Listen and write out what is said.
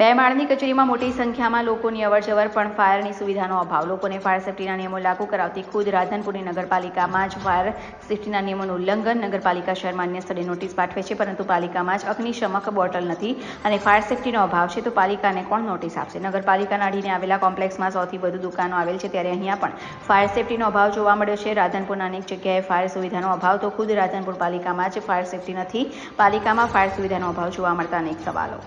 બે માળની કચેરીમાં મોટી સંખ્યામાં લોકોની અવરજવર પણ ફાયરની સુવિધાનો અભાવ. લોકોને ફાયર સેફટીના નિયમો લાગુ કરાવતી ખુદ રાધનપુરની નગરપાલિકામાં જ ફાયર સેફટીના નિયમોનું ઉલ્લંઘન નગરપાલિકા શહેરમાં અન્ય સ્થળે નોટિસ પાઠવે છે, પરંતુ પાલિકામાં જ અગ્નિશમક બોટલ નથી અને ફાયર સેફટીનો અભાવ છે, તો પાલિકાને કોણ નોટિસ આપશે? નગરપાલિકાના અડીને આવેલા કોમ્પ્લેક્સમાં સૌથી વધુ દુકાનો આવેલ છે, ત્યારે અહીંયા પણ ફાયર સેફટીનો અભાવ જોવા મળ્યો છે. રાધનપુરના અનેક જગ્યાએ ફાયર સુવિધાનો અભાવ, તો ખુદ રાધનપુર પાલિકામાં જ ફાયર સેફટી નથી. પાલિકામાં ફાયર સુવિધાનો અભાવ જોવા મળતા અનેક સવાલો.